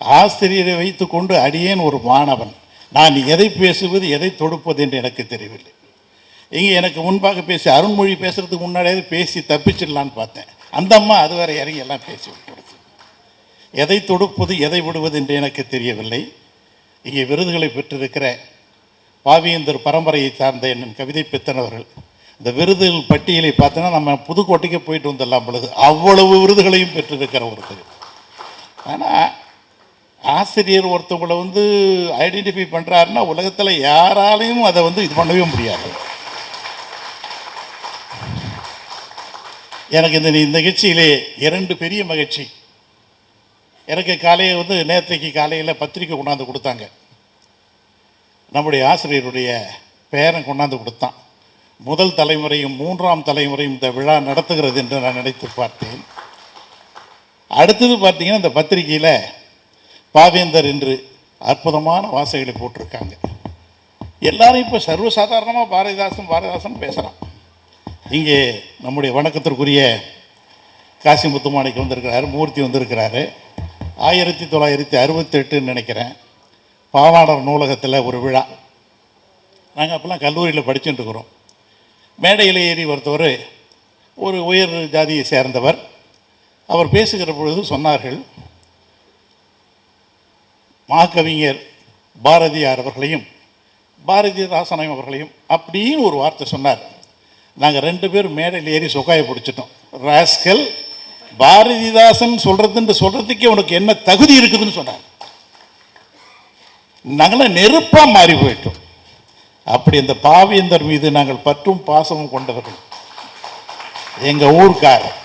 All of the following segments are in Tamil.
ஆசிரியரை வைத்துக்கொண்டு அடியேன் ஒரு மாணவன். நான் எதை பேசுவது எதை தொடுப்பது என்று எனக்கு தெரியவில்லை. இங்கே எனக்கு முன்பாக பேசி அருண்மொழி பேசுகிறதுக்கு முன்னாடியே பேசி தப்பிச்சிடலான்னு பார்த்தேன். அந்த அம்மா அது இறங்கி எல்லாம் பேசி விட்டுடுது எதை தொடுப்பது எதை விடுவது என்று எனக்கு தெரியவில்லை. இங்கே விருதுகளை பெற்றிருக்கிற பாவியந்தர் பரம்பரையை சார்ந்த என் கவிதை பித்தனவர்கள் இந்த விருதுகள் பட்டியலை பார்த்தோன்னா நம்ம புதுக்கோட்டைக்கு போயிட்டு வந்துடலாம் பொழுது. அவ்வளவு விருதுகளையும் பெற்றிருக்கிற ஒருத்தர். ஆனால் ஆசிரியர் ஒருத்தவங்களை வந்து ஐடென்டிஃபை பண்ணுறாருன்னா உலகத்தில் யாராலையும் அதை வந்து இது பண்ணவே முடியாது. எனக்கு இந்த இந்த நிகழ்ச்சியிலே இரண்டு பெரிய மகிழ்ச்சி. எனக்கு காலையில் வந்து நேற்றைக்கு காலையில் பத்திரிக்கை கொண்டாந்து கொடுத்தாங்க. நம்முடைய ஆசிரியருடைய பேரன் கொண்டாந்து கொடுத்தான். முதல் தலைமுறையும் மூன்றாம் தலைமுறையும் இந்த விழா நடத்துகிறது என்று நான் நினைத்து பார்த்தேன். அடுத்தது பார்த்தீங்கன்னா இந்த பத்திரிகையில் பாவேந்தர் என்று அற்புதமான வாசைகளை போட்டிருக்காங்க. எல்லாரும் இப்போ சர்வசாதாரணமாக பாரதிதாசன் பாரதிதாசன் பேசுகிறான் இங்கே நம்முடைய வணக்கத்திற்குரிய காசி முத்துமாணிக்கு வந்திருக்கிறாரு மூர்த்தி வந்திருக்கிறாரு. ஆயிரத்தி தொள்ளாயிரத்தி அறுபத்தெட்டுன்னு நினைக்கிறேன். பாவாணர் நூலகத்தில் ஒரு விழா. நாங்கள் அப்போல்லாம் கல்லூரியில் படிச்சுட்டு இருக்கிறோம். மேடையில் ஏறி ஒருத்தவர் ஒரு உயர் ஜாதியை சேர்ந்தவர். அவர் பேசுகிற பொழுது சொன்னார்கள் மாகவிஞர் பாரதியார் அவர்களையும் பாரதிதாசனம் அவர்களையும் அப்படின்னு ஒரு வார்த்தை சொன்னார். நாங்கள் ரெண்டு பேரும் மேடையில் ஏறி சொக்காயை பிடிச்சிட்டோம். ராஸ்கல் பாரதிதாசன் சொல்றதுன்னு சொல்கிறதுக்கே உனக்கு என்ன தகுதி இருக்குதுன்னு சொன்னார். நாங்களாம் நெருப்பாக மாறி போயிட்டோம். அப்படி அந்த பாவியந்தர் மீது நாங்கள் பற்றும் பாசமும் கொண்டவர்கள். எங்கள் ஊர்க்காரர்.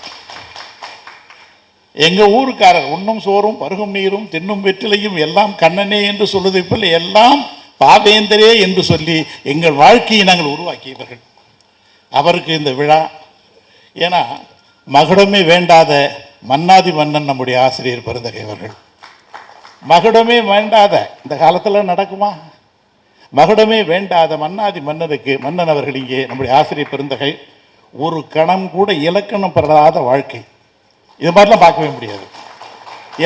எங்கள் ஊருக்காரர் உண்ணும் சோறும் பருகும் நீரும் தின்னும் வெற்றிலையும் எல்லாம் கண்ணனே என்று சொல்வதை போல் எல்லாம் பாவேந்தரே என்று சொல்லி எங்கள் வாழ்க்கையை நாங்கள் உருவாக்கியவர்கள். அவருக்கு இந்த விழா ஏன்னா மகுடமே வேண்டாத மன்னாதி மன்னன் நம்முடைய ஆசிரியர் பெருந்தகை அவர்கள் மகுடமே வேண்டாத இந்த காலத்தில் நடக்குமா? மகுடமே வேண்டாத மன்னாதி மன்னனுக்கு மன்னன் அவர்கள் இங்கே நம்முடைய ஆசிரியர் பெருந்தகை ஒரு கணம் கூட இலக்கணம் பெறாத வாழ்க்கை. இது மாதிரிலாம் பார்க்கவே முடியாது.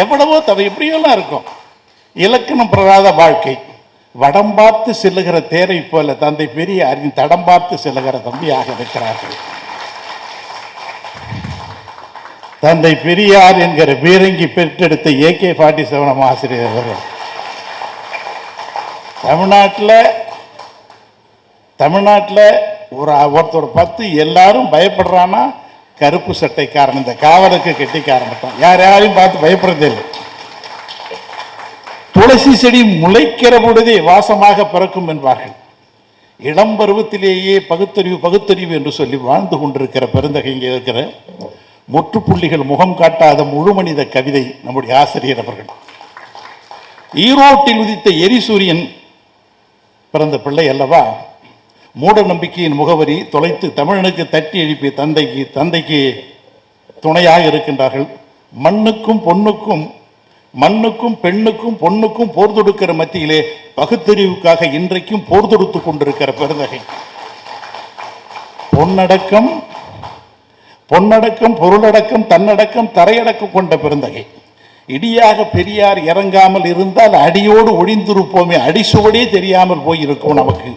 எவ்வளவோ தவிர இப்படியெல்லாம் இருக்கும். இலக்கணம் பெறாத வாழ்க்கை. வடம் பார்த்து செல்லுகிற தேரை போல தந்தை பெரிய அறிஞர் தடம் பார்த்து செல்லுகிற தம்பியாக இருக்கிறார்கள். தந்தை பெரியார் என்கிற பீரங்கி பெற்றெடுத்த ஏகே ஃபார்ட்டி செவனம் ஆசிரியர் அவர்கள். தமிழ்நாட்டில் தமிழ்நாட்டில் ஒரு ஒருத்தர் பத்து எல்லாரும் பயப்படுறான்னா கருப்பு சட்டைக்காரன் இந்த காவலுக்கு கெட்டிக்காரன் யார் யாரையும் பார்த்து பயப்படுறது இல்லை. துளசி செடி முளைக்கிற பொழுதே வாசமாக பிறக்கும் என்பார்கள். இளம் பருவத்திலேயே பகுத்தறிவு பகுத்தறிவு என்று சொல்லி வாழ்ந்து கொண்டிருக்கிற பெருந்தகை இங்கே இருக்கிற முற்றுப்புள்ளிகள் முகம் காட்டாத முழு மனித கவிதை நம்முடைய ஆசிரியர் அவர்கள். ஈரோட்டில் உதித்த எரிசூரியன் பிறந்த பிள்ளை அல்லவா? மூட நம்பிக்கையின் முகவரி தொலைத்து தமிழனுக்கு தட்டி எழுப்பிய தந்தைக்கு தந்தைக்கு துணையாக இருக்கின்றார்கள். மண்ணுக்கும் பொண்ணுக்கும் மண்ணுக்கும் பெண்ணுக்கும் பொண்ணுக்கும் போர் தொடுக்கிற மத்தியிலே பகுத்தறிவுக்காக இன்றைக்கும் போர் தொடுத்து கொண்டிருக்கிற பெருந்தகை. பொன்னடக்கம் பொன்னடக்கம் பொருளடக்கம் தன்னடக்கம் தரையடக்கம் கொண்ட பெருந்தகை. இடியாக பெரியார் இறங்காமல் இருந்தால் அடியோடு ஒழிந்திருப்போமே அடிசுவடே தெரியாமல் போயிருக்கும் நமக்கு.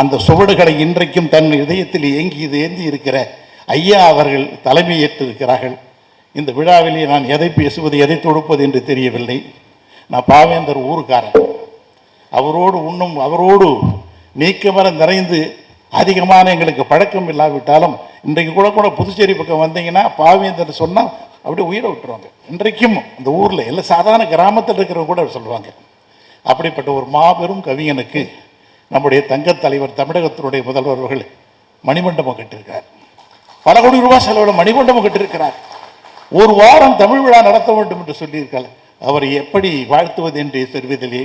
அந்த சுவடுகளை இன்றைக்கும் தன் இதயத்தில் ஏங்கியது ஏந்தி இருக்கிற ஐயா அவர்கள் தலைமையேற்றிருக்கிறார்கள் இந்த விழாவிலே நான் எதை பேசுவது எதை தொடுப்பது என்று தெரியவில்லை. நான் பாவேந்தர் ஊருக்காரன். அவரோடு உண்ணும் அவரோடு நீக்கமர நிறைந்து அதிகமான எங்களுக்கு பழக்கம் இல்லாவிட்டாலும் இன்றைக்கு கூட கூட புதுச்சேரி பக்கம் வந்தீங்கன்னா பாவேந்தர் சொன்னால் அப்படியே உயிரை விட்டுருவாங்க. இன்றைக்கும் இந்த ஊரில் எல்லாம் சாதாரண கிராமத்தில் இருக்கிறவங்க கூட சொல்லுவாங்க. அப்படிப்பட்ட ஒரு மாபெரும் கவிஞனுக்கு நம்முடைய தங்கத் தலைவர் தமிழகத்தினுடைய முதல்வர் அவர்கள் மணிமண்டபம் கட்டிருக்கார் பல கோடி ரூபாய் செலவில் மணிமண்டபம் கட்டிருக்கிறார் ஒரு வாரம் தமிழ் விழா நடத்த வேண்டும் என்று சொல்லியிருக்கார். அவரை எப்படி வாழ்த்துவது என்று தெரிவதிலே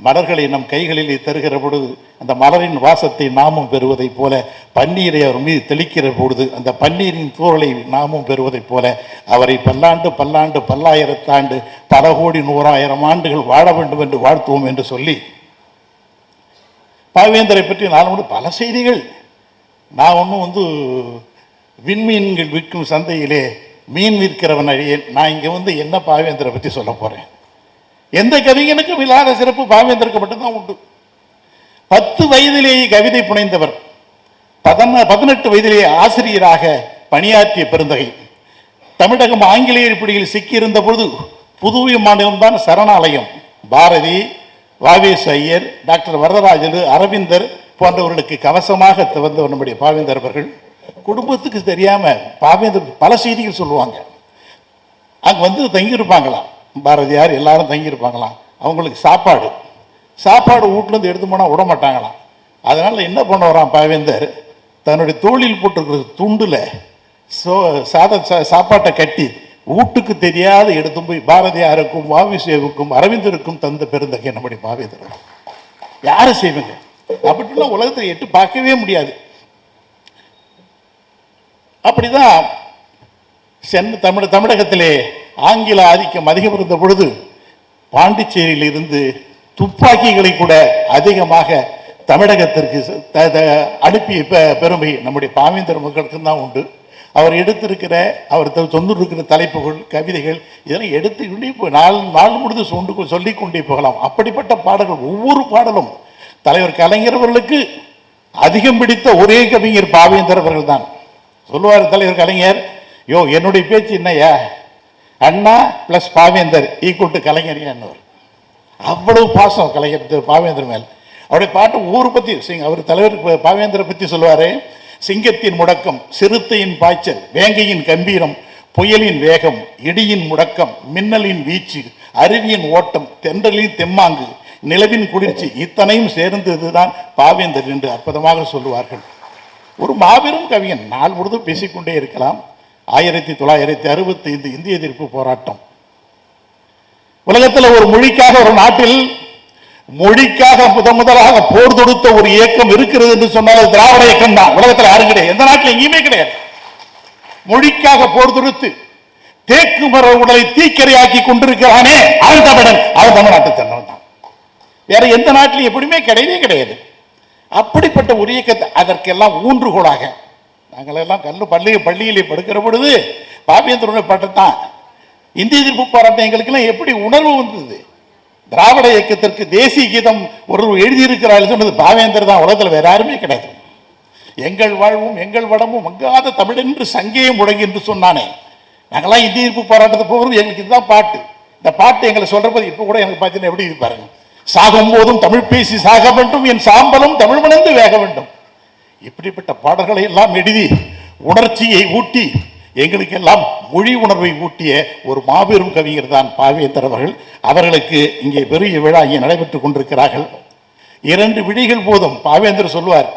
மலர்களை நம் கைகளிலே தருகிற பொழுது அந்த மலரின் வாசத்தை நாமும் பெறுவதைப் போல பன்னீரை அவர் மீது தெளிக்கிற பொழுது அந்த பன்னீரின் தூறலை நாமும் பெறுவதைப் போல அவரை பல்லாண்டு பல்லாண்டு பல்லாயிரத்தாண்டு பல கோடி நூறாயிரம் ஆண்டுகள் வாழ வேண்டும் என்று வாழ்த்துவோம் என்று சொல்லி பாவேந்தரை பற்றி நான் ஒன்று பல செய்திகள். நான் ஒன்றும் வந்து விண்மீன்கள் விற்கும் சந்தையிலே மீன் விற்கிறவன் அழியேன் நான் இங்கே வந்து என்ன பாவேந்தரை பற்றி சொல்ல போகிறேன் எந்த கவிஞனுக்கும் இல்லாத சிறப்பு பாவேந்தருக்கு மட்டும்தான் உண்டு. பத்து வயதிலேயே கவிதை புனைந்தவர் பதின பதினெட்டு வயதிலேயே ஆசிரியராக பணியாற்றிய பெருந்தகை. தமிழகம் ஆங்கிலேயர் பிடியில் சிக்கியிருந்த பொழுது புதுவை மாநிலம்தான் சரணாலயம். பாரதி வாவேஸ் ஐயர் டாக்டர் வரதராஜன் அரவிந்தர் போன்றவர்களுக்கு கவசமாக திறந்தவர் நம்முடைய பாவேந்தர் அவர்கள். குடும்பத்துக்கு தெரியாமல் பாவேந்தர் பல செய்திகள் சொல்லுவாங்க. அங்கே வந்து தங்கியிருப்பாங்களாம். பாரதியார் எல்லாரும் தங்கியிருப்பாங்களாம். அவங்களுக்கு சாப்பாடு. சாப்பாடு வீட்டிலேருந்து எடுத்து போனால் விட மாட்டாங்களாம். அதனால் என்ன பண்ண வரான் பாவேந்தர்? தன்னுடைய தோளில் போட்டிருக்கிற துண்டில் சோ சாத சா- சாப்பாட்டை கட்டி வீட்டுக்கு தெரியாத எடுத்து போய் பாரதியாருக்கும் வாவிசேவுக்கும் அரவிந்தருக்கும் தந்த பெருந்தகை நம்முடைய பாவேந்தர் யாரை செய்வீங்க? அப்படின்னா உலகத்தை எட்டு பார்க்கவே முடியாது. அப்படிதான் சென்னை தமிழ் தமிழகத்திலே ஆங்கில ஆதிக்கம் அதிகம் இருந்த பொழுது பாண்டிச்சேரியில் இருந்து துப்பாக்கிகளை கூட அதிகமாக தமிழகத்திற்கு த- த- அனுப்பிய பெ- பெருமை நம்முடைய பாவேந்தர் மக்களுக்கும் தான் உண்டு. அவர் எடுத்திருக்கிற அவர் த- இருக்கிற தலைப்புகள் கவிதைகள் இதெல்லாம் எடுத்துக்கொண்டே இப்போ நாள் நாள் முடிந்து சொண்டு சொல்லி கொண்டே போகலாம். அப்படிப்பட்ட பாடல்கள் ஒவ்வொரு பாடலும் தலைவர் கலைஞர்வர்களுக்கு அதிகம் பிடித்த ஒரே கவிஞர் பாவேந்தர் அவர்கள் தான் சொல்லுவார் தலைவர் கலைஞர் யோ என்னுடைய பேச்சு என்னையா Anna plus Pavendar equal to Kalaignar என்னவர். அவ்வளவு பாசம் கலைஞர் பாவேந்தர் மேல். அவருடைய பாட்டு ஊர் பற்றி சிங் அவர் தலைவர் பாவேந்தரை பற்றி சொல்லுவார். சிங்கத்தின் முடக்கம் சிறுத்தையின் பாய்ச்சல் வேங்கையின் கம்பீரம் புயலின் வேகம் இடியின் முடக்கம் மின்னலின் வீச்சு அருவியின் ஓட்டம் தென்றலின் தெம்மாங்கு நிலவின் குளிர்ச்சி இத்தனையும் சேர்ந்ததுதான் பாவேந்தர் என்று அற்புதமாக சொல்லுவார்கள். ஒரு மாபெரும் கவிஞன் நாள் முழுதும் பேசிக்கொண்டே இருக்கலாம். ஆயிரத்தி தொள்ளாயிரத்தி அறுபத்தி ஐந்து இந்திய எதிர்ப்பு போராட்டம். உலகத்தில் ஒரு மொழிக்காக ஒரு நாட்டில் மொழிக்காக முத முதலாக போர் தொடுத்த ஒரு இயக்கம் இருக்கிறது என்று சொன்னால் திராவிட இயக்கம் தான். உலகத்தில் யாரும் கிடையாது. எந்த நாட்டில் எங்கேயுமே கிடையாது. மொழிக்காக போர் தொடுத்து தேக்கு மர உடலை தீக்கரையாக்கி கொண்டிருக்கிறானே அவன் தமிழன். அவன் தமிழ்நாட்டு தன்னவன் தான். வேற எந்த நாட்டிலும் எப்படியுமே கிடையவே கிடையாது. அப்படிப்பட்ட ஒரு இயக்கத்தை அதற்கெல்லாம் ஊன்றுகோலாக நாங்கள் எல்லாம் கல்லு பள்ளி பள்ளியிலே படுக்கிற பொழுது பாவேந்திரனுடைய தான். இந்திய எதிர்ப்பு போராட்டம் எங்களுக்கெல்லாம் எப்படி உணர்வு வந்தது? திராவிட இயக்கத்திற்கு தேசிய கீதம் ஒரு எழுதியிருக்கிறார் சொன்னது பாவேந்தர் தான். உலகத்தில் வேற யாருமே கிடையாது. எங்கள் வாழ்வும் எங்கள் வடமும் மங்காத தமிழென்று சங்கேயும் முழங்கி என்று சொன்னானே. நாங்களாம் இந்திய எதிர்ப்பு போராட்டத்தை போகிறது எங்களுக்கு இதுதான் பாட்டு. இந்த பாட்டு எங்களை சொல்றபோது இப்போ கூட எனக்கு பார்த்தீங்கன்னா எப்படி இருக்கு பாருங்க. சாகும் போதும் தமிழ் பேசி சாக வேண்டும் என் சாம்பலும் தமிழ் மணந்து வேக வேண்டும். இப்படிப்பட்ட பாடல்களை எல்லாம் எழுதி உணர்ச்சியை ஊட்டி எங்களுக்கெல்லாம் மொழி உணர்வை ஊட்டிய ஒரு மாபெரும் கவிஞர் தான் பாவேந்தர் அவர்கள். அவர்களுக்கு இங்கே பெரிய விழா இங்கே நடைபெற்றுக் கொண்டிருக்கிறார்கள். இரண்டு விழிகள் போதும் பாவேந்தர் சொல்வார்.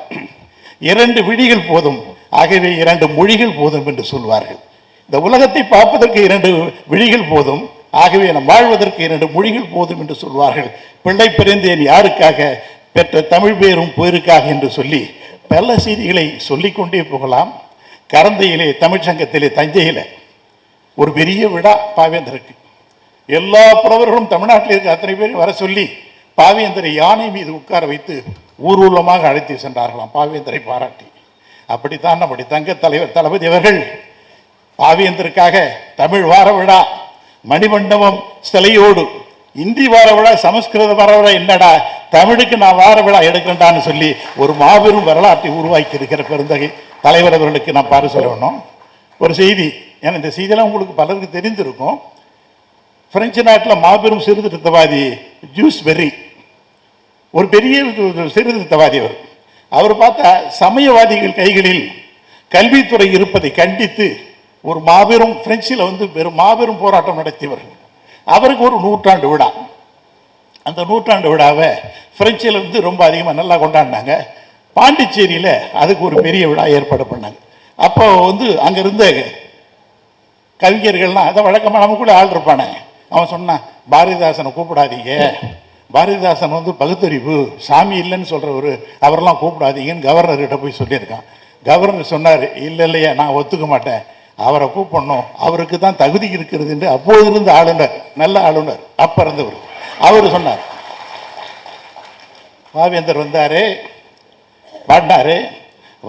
இரண்டு விழிகள் போதும் ஆகவே இரண்டு மொழிகள் போதும் என்று சொல்வார்கள். இந்த உலகத்தை பார்ப்பதற்கு இரண்டு விழிகள் போதும் ஆகவே நம் வாழ்வதற்கு இரண்டு மொழிகள் போதும் என்று சொல்வார்கள். பிள்ளை பிறந்தேன் யாருக்காக? பெற்ற தமிழ் பேரும் போயிருக்காக என்று சொல்லி பல செய்திகளை சொல்லிக்கொண்டே போகலாம். கரந்தையிலே தமிழ்ச் சங்கத்திலே ஒரு பெரிய விழா பாவேந்தருக்கு. எல்லா புலவர்களும் தமிழ்நாட்டில் இருக்க அத்தனை பேரும் வர சொல்லி பாவேந்தரை யானை மீது உட்கார வைத்து ஊர்வலமாக அழைத்து சென்றார்களாம். பாவேந்தரை பாராட்டி. அப்படித்தான் நம்முடைய தங்க தலைவர் தளபதி அவர்கள் பாவேந்தருக்காக தமிழ் வார விழா மணிமண்டபம் சிலையோடு இந்தி வார விழா சமஸ்கிருத வார விழா என்னடா தமிழுக்கு நான் வார விழா எடுக்கின்றான்னு சொல்லி ஒரு மாபெரும் வரலாற்றை உருவாக்கி இருக்கிற பெருந்தகை தலைவர் அவர்களுக்கு நான் பாரு சொல்லணும். ஒரு செய்தி ஏன்னா இந்த செய்தியெல்லாம் உங்களுக்கு பலருக்கு தெரிந்திருக்கும். பிரெஞ்சு நாட்டில் மாபெரும் சீர்திருத்தவாதி ஜூஸ் பெர்ரி ஒரு பெரிய சீர்திருத்தவாதி அவர். அவர் பார்த்தா சமயவாதிகள் கைகளில் கல்வித்துறை இருப்பதை கண்டித்து ஒரு மாபெரும் பிரெஞ்சில் வந்து பெரும் மாபெரும் போராட்டம் நடத்தியவர். அவருக்கு ஒரு நூற்றாண்டு விழா. அந்த நூற்றாண்டு விழாவை பிரெஞ்சில் வந்து ரொம்ப அதிகமாக நல்லா கொண்டாடினாங்க. பாண்டிச்சேரியில் அதுக்கு ஒரு பெரிய விழா ஏற்பாடு பண்ணாங்க. அப்போ வந்து அங்கே இருந்த கவிஞர்கள்லாம் அதை வழக்கமாக நம்ம கூட ஆள் இருப்பானாங்க. அவன் சொன்னான் பாரதிதாசனை கூப்பிடாதீங்க. பாரதிதாசன் வந்து பகுத்தறிவு சாமி இல்லைன்னு சொல்கிறவர் அவரெல்லாம் கூப்பிடாதீங்கன்னு கவர்னர்கிட்ட போய் சொல்லியிருக்கான். கவர்னர் சொன்னார் இல்லை இல்லையா நான் ஒத்துக்க மாட்டேன். அவரை கூப்பிடணும். அவருக்கு தான் தகுதி இருக்கிறது என்று அப்போது இருந்த ஆளுநர் நல்ல ஆளுநர் அப்போ இருந்தவர். அவர் சொன்னார். பாவேந்தர் வந்தார் பாடினாரு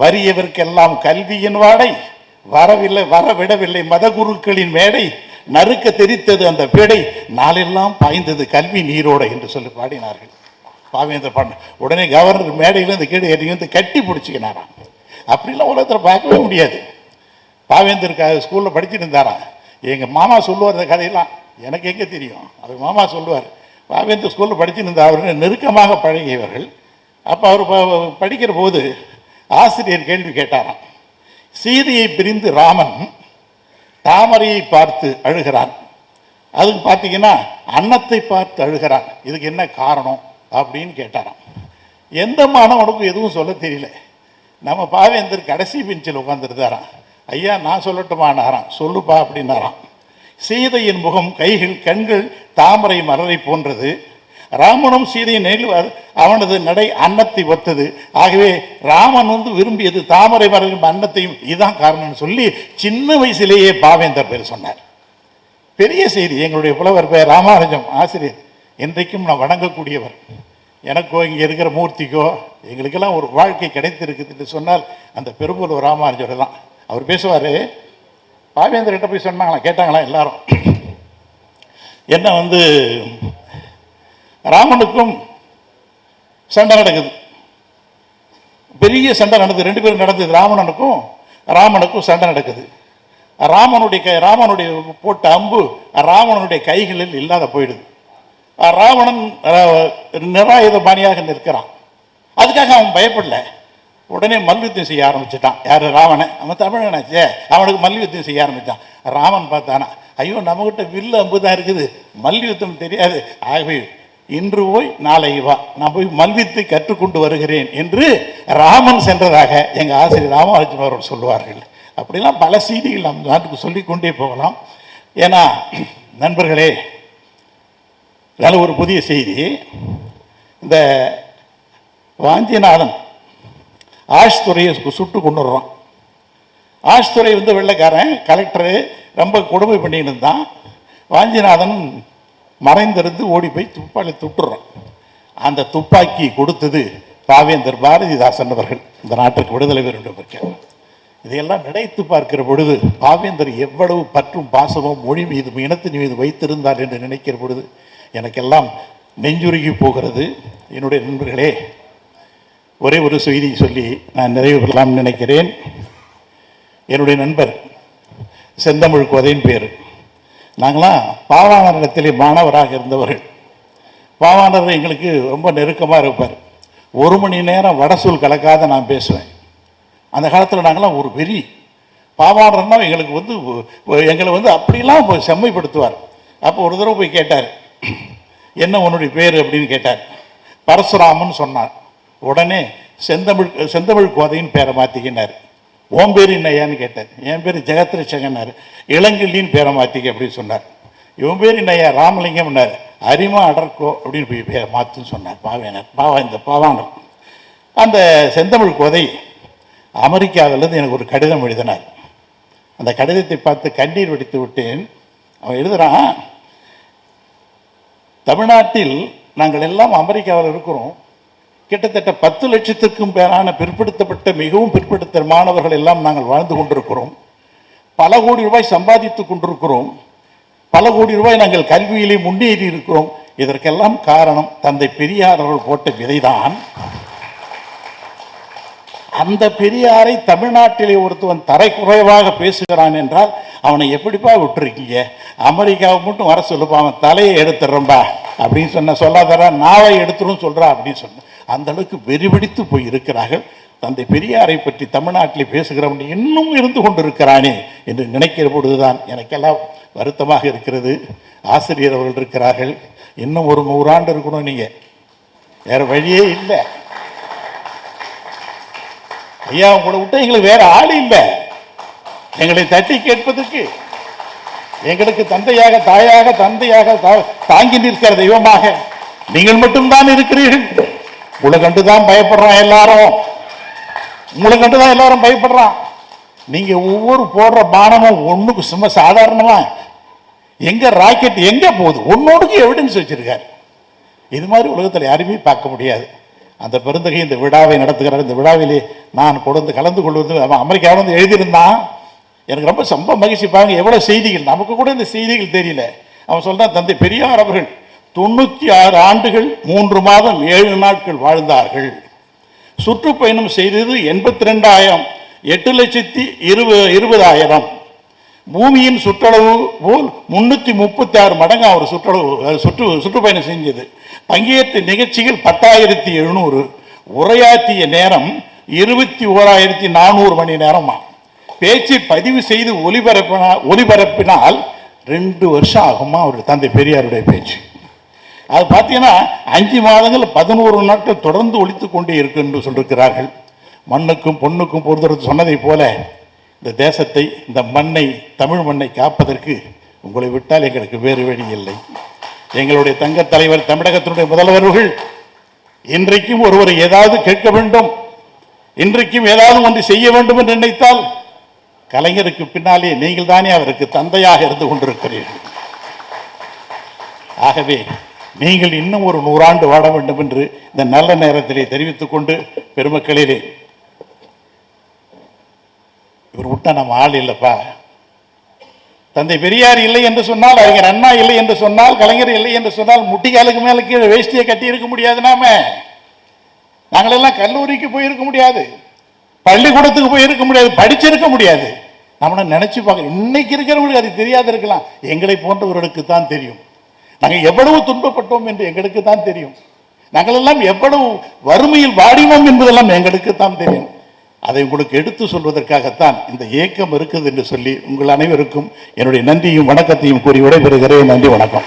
வறியவர்க்கெல்லாம் கல்வியின் வாடை? வரவில்லை வரவிடவில்லை மதகுருக்களின் மேடை. நறுக்க தெரித்தது அந்த பேடை நாளெல்லாம் பாய்ந்தது கல்வி நீரோட என்று சொல்லி பாடினார்கள். பாவேந்திர பாடின உடனே கவர்னர் மேடையில் இந்த கேடு ஏறி வந்து கட்டி பிடிச்சிக்கினாராம். அப்படிலாம் உலகத்தில் பார்க்கவே முடியாது. பாவேந்தர் ஸ்கூலில் படிச்சுட்டு இருந்தாராம். எங்கள் மாமா சொல்லுவார் இந்த கதையெல்லாம். எனக்கு எங்கே தெரியும்? அவர் மாமா சொல்லுவார். பாவேந்தர் ஸ்கூலில் படிச்சுட்டு இருந்த அவர் நெருக்கமாக பழகியவர்கள். அப்போ அவர் படிக்கிற போது ஆசிரியர் கேள்வி கேட்டாராம். சீதையை பிரிந்து ராமன் தாமரையை பார்த்து அழுகிறான். அதுக்கு பார்த்தீங்கன்னா அன்னத்தை பார்த்து அழுகிறான். இதுக்கு என்ன காரணம்? அப்படின்னு கேட்டாராம். எந்த மாணவனுக்கும் எதுவும் சொல்ல தெரியல. நம்ம பாவேந்தர் கடைசி பெஞ்சில் உட்காந்துருந்தாராம் ஐயா நான் சொல்லட்டுமானாராம். சொல்லுப்பா அப்படின்னாராம். சீதையின் முகம் கைகள் கண்கள் தாமரை மலரை போன்றது. ராமனும் சீதையின் நெல் அவனது நடை அன்னத்தை ஒத்தது ஆகவே ராமன் வந்து விரும்பியது தாமரை மரம் அன்னத்தையும் இதுதான் காரணம்னு சொல்லி சின்ன வயசிலேயே பாவேந்தர் பேர் சொன்னார். பெரிய செய்தி. எங்களுடைய புலவர் பேர் ராமானுஜம் ஆசிரியர். இன்றைக்கும் நான் வணங்கக்கூடியவர். எனக்கோ இங்கே இருக்கிற மூர்த்திக்கோ எங்களுக்கெல்லாம் ஒரு வாழ்க்கை கிடைத்திருக்குதுன்னு சொன்னால் அந்த பெரும்புலவர் ராமானுஜர் தான். அவர் பேசுவார் பாவேந்தர்கிட்ட போய் சொன்னாங்களா? கேட்டாங்களா எல்லாரும். என்ன வந்து ராமனுக்கும் சண்டை நடக்குது. பெரிய சண்டை நடந்தது ரெண்டு பேரும் நடந்தது ராவணனுக்கும் ராமனுக்கும் சண்டை நடக்குது. ராமனுடைய கை ராமனுடைய போட்ட அம்பு ராவணனுடைய கைகளில் இல்லாத போயிடுது. ராவணன் நிராயுத நிராயுதபாணியாக நிற்கிறான். அதுக்காக அவன் பயப்படல. உடனே மல்யுத்தம் செய்ய ஆரம்பிச்சிட்டான். யார்? ராவணன். அவன் தமிழனாச்சே. அவனுக்கு மல்யுத்தம் செய்ய ஆரம்பித்தான் ராமன் பார்த்தானா. ஐயோ நம்மகிட்ட வில்லு அம்பு தான் இருக்குது. மல்யுத்தம் தெரியாது. ஆகவே இன்று போய் நாளை வா. நான் போய் மல்வித்து கற்றுக்கொண்டு வருகிறேன் என்று ராமன் சென்றதாக எங்கள் ஆசிரியர் ராமானுஜன் அவர்கள் சொல்லுவார்கள். அப்படிலாம் பல செய்திகள் நம் நாட்டுக்கு சொல்லிக்கொண்டே போகலாம். ஏன்னா நண்பர்களே நல்ல ஒரு புதிய செய்தி. இந்த வாஞ்சிநாதன் ஆஷ்துறையை சுட்டு கொண்டு வர்றான். ஆஷ் வந்து வெள்ளைக்காரன் கலெக்டரு ரொம்ப கொடுமை பண்ணிட்டு இருந்தான். வாஞ்சிநாதன் மறைந்திருந்து ஓடி போய் துப்பாக்கி துட்டுறான் அந்த துப்பாக்கி கொடுத்தது பாவேந்தர் பாரதிதாசன் அவர்கள். இந்த நாட்டுக்கு விடுதலை வேண்டும் இதையெல்லாம் நினைத்து பார்க்கிற பொழுது பாவேந்தர் எவ்வளவு பற்றும் பாசமும் மொழி மீது இனத்தின் மீது வைத்திருந்தார் என்று நினைக்கிற பொழுது எனக்கெல்லாம் நெஞ்சுருகி போகிறது. என்னுடைய நண்பர்களே ஒரே ஒரு செய்தி சொல்லி நான் நிறைவு பெறலாம்னு நினைக்கிறேன். என்னுடைய நண்பர் செந்தமிழ் கோதையின் பேர். நாங்களாம் பாவாணரிடத்திலே மாணவராக இருந்தவர்கள். பாவாணர் எங்களுக்கு ரொம்ப நெருக்கமாக இருப்பார். ஒரு மணி நேரம் வடசூல் கலக்காத நான் பேசுவேன். அந்த காலத்தில் நாங்களாம் ஒரு பெரிய பாவாணர்னா எங்களுக்கு வந்து எங்களை வந்து அப்படிலாம் செம்மைப்படுத்துவார். அப்போ ஒரு தடவை போய் கேட்டார். என்ன உன்னுடைய பேர் அப்படின்னு கேட்டார். பரசுராமன் சொன்னார். உடனே செந்தமிழ் செந்தமிழ் கோதையின் பேரை மாற்றிக்கினார் ஓம் பேர் என்னையான்னு கேட்டார் என் பேர் ஜெகத்ரிஷகன்னார் இளங்கிள்ளின்னு பேரை மாற்றிக்க அப்படின்னு சொன்னார். இவன் பேர் என்னையா ராமலிங்கம்னார். அரிமா அடர்கோ அப்படின்னு போய் பேரை மாற்றுன்னு சொன்னார். பாவேனர். பாவா இந்த பாவானர் அந்த செந்தமிழ் கோதை அமெரிக்காவிலிருந்து எனக்கு ஒரு கடிதம் எழுதினார். அந்த கடிதத்தை பார்த்து கண்ணீர் வெடித்து விட்டேன். அவன் எழுதுகிறான் தமிழ்நாட்டில் நாங்கள் எல்லாம் அமெரிக்காவில் இருக்கிறோம். கிட்டத்தட்ட பத்து லட்சத்திற்கும் பேரான பிற்படுத்தப்பட்ட மிகவும் பிற்படுத்த மாணவர்கள் எல்லாம் நாங்கள் வாழ்ந்து கொண்டிருக்கிறோம். பல கோடி ரூபாய் சம்பாதித்துக் கொண்டிருக்கிறோம். பல கோடி ரூபாய் நாங்கள் கல்வியிலே முன்னேறி இருக்கிறோம். இதற்கெல்லாம் காரணம் தந்தை பெரியார் அவர்கள் போட்ட விதைதான். அந்த பெரியாரை தமிழ்நாட்டிலே ஒருத்தவன் தரைக்குறைவாக பேசுகிறான் என்றால் அவனை எப்படிப்பா விட்டுருக்கீங்க? அமெரிக்காவை மட்டும் வர சொல்லுப்பா அவன் தலையை எடுத்துடுறம்பா அப்படின்னு சொன்ன சொல்லாதரா நாவை எடுத்துரும் சொல்கிறா அப்படின்னு சொன்ன. அந்த அளவுக்கு வெறிபிடித்து போய் இருக்கிறார்கள். தந்தை பெரியாரை பற்றி தமிழ்நாட்டில் பேசுகிறவன் இன்னும் இருந்து கொண்டிருக்கிறானே என்று நினைக்கிற பொழுதுதான் எனக்கெல்லாம் வருத்தமாக இருக்கிறது. ஆசிரியர் அவர்கள் இருக்கிறார்கள். இன்னும் ஒரு நூறாண்டு இருக்கணும் நீங்க. வேற வழியே இல்லை. ஐயா உங்களை விட்டு எங்களுக்கு வேற ஆள் இல்லை. எங்களை தட்டி கேட்பதற்கு எங்களுக்கு தந்தையாக தாயாக தந்தையாக தா- தாங்கி நிற்கிற தெய்வமாக நீங்கள் மட்டும்தான் இருக்கிறீர்கள். உங்களை கண்டுதான் பயப்படுறான் எல்லாரும். உங்களை கண்டுதான் எல்லாரும் பயப்படுறான். நீங்க ஒவ்வொரு போடுற பானமும் ஒண்ணுக்கு சும்மா சாதாரணமா. எங்க ராக்கெட் எங்க போகுது? ஒன்னோடுக்கு எவிடன்ஸ் வச்சிருக்காரு. இது மாதிரி உலகத்தில் யாருமே பார்க்க முடியாது. அந்த பெருந்தகை இந்த விழாவை நடத்துகிறார். இந்த விழாவிலே நான் கொடுத்து கலந்து கொள்வது அவன் அமெரிக்காவில் வந்து எழுதியிருந்தான். எனக்கு ரொம்ப ரொம்ப மகிழ்ச்சி. பாருங்க எவ்வளோ செய்திகள். நமக்கு கூட இந்த செய்திகள் தெரியல. அவன் சொல்கிறான் தந்தை பெரியார் அவர்கள் தொண்ணூத்தி ஆறு ஆண்டுகள் மூன்று மாதம் ஏழு நாட்கள் வாழ்ந்தார்கள். சுற்றுப்பயணம் செய்தது எண்பத்தி ரெண்டாயிரம் எட்டு லட்சத்தி இருபது இருபதாயிரம். பூமியின் சுற்றளவு போல் முன்னூத்தி முப்பத்தி ஆறு மடங்கு அவர் சுற்றளவு சுற்று சுற்றுப்பயணம் செஞ்சது. பங்கேற்ற நிகழ்ச்சிகள் பத்தாயிரத்தி எழுநூறு உரையாற்றிய நேரம் இருபத்தி ஓராயிரத்தி நானூறு மணி நேரமா? பேச்சை பதிவு செய்து ஒலிபரப்பினால் ஒலிபரப்பினால் ரெண்டு வருஷம் ஆகுமா அவர் தந்தை பெரியாருடைய பேச்சு? அது பார்த்தீங்கன்னா அஞ்சு மாதங்கள் பதினோரு நாட்கள் தொடர்ந்து ஒழித்து கொண்டே இருக்கு என்று சொல்லியிருக்கிறார்கள் மண்ணுக்கும் பொண்ணுக்கும் பொறுத்தவரை சொன்னதைப் போல இந்த தேசத்தை இந்த மண்ணை தமிழ் மண்ணை காப்பதற்கு உங்களை விட்டால் எங்களுக்கு வேறு வழி இல்லை. எங்களுடைய தங்க தலைவர் தமிழகத்தினுடைய முதல்வர்கள் இன்றைக்கும் ஒருவரை ஏதாவது கேட்க வேண்டும். இன்றைக்கும் ஏதாவது ஒன்று செய்ய வேண்டும் என்று நினைத்தால் கலைஞருக்கு பின்னாலே நீங்கள் தானே அவருக்கு தந்தையாக இருந்து கொண்டிருக்கிறீர்கள். ஆகவே நீங்கள் இன்னும் ஒரு நூறாண்டு வாழ வேண்டும் என்று இந்த நல்ல நேரத்திலே தெரிவித்துக் கொண்டு பெருமக்களிலே இவர் விட்டா நம்ம ஆள் இல்லப்பா. தந்தை பெரியார் இல்லை என்று சொன்னால் அறிஞர் அண்ணா இல்லை என்று சொன்னால் கலைஞர் இல்லை என்று சொன்னால் முட்டிக்காலுக்கு மேல கீழே வேஷ்டியை கட்டி இருக்க முடியாது நாம. நாங்களெல்லாம் கல்லூரிக்கு போயிருக்க முடியாது. பள்ளிக்கூடத்துக்கு போயிருக்க முடியாது. படிச்சிருக்க முடியாது. நம்மள நினைச்சு பார்க்க இன்னைக்கு இருக்கிறவங்களுக்கு அது தெரியாது இருக்கலாம். எங்களை போன்றவர்களுக்கு தான் தெரியும். நாங்கள் எவ்வளவு துன்பப்பட்டோம் என்று எங்களுக்கு தான் தெரியும். நாங்கள் எல்லாம் எவ்வளவு வறுமையில் வாடினோம் என்பதெல்லாம் எங்களுக்கு தான் தெரியும். அதை உங்களுக்கு எடுத்து சொல்வதற்காகத்தான் இந்த ஏக்கம் இருக்குது என்று சொல்லி உங்கள் அனைவருக்கும் என்னுடைய நன்றியும் வணக்கத்தையும் கூறி விடைபெறுகிறேன். நன்றி வணக்கம்.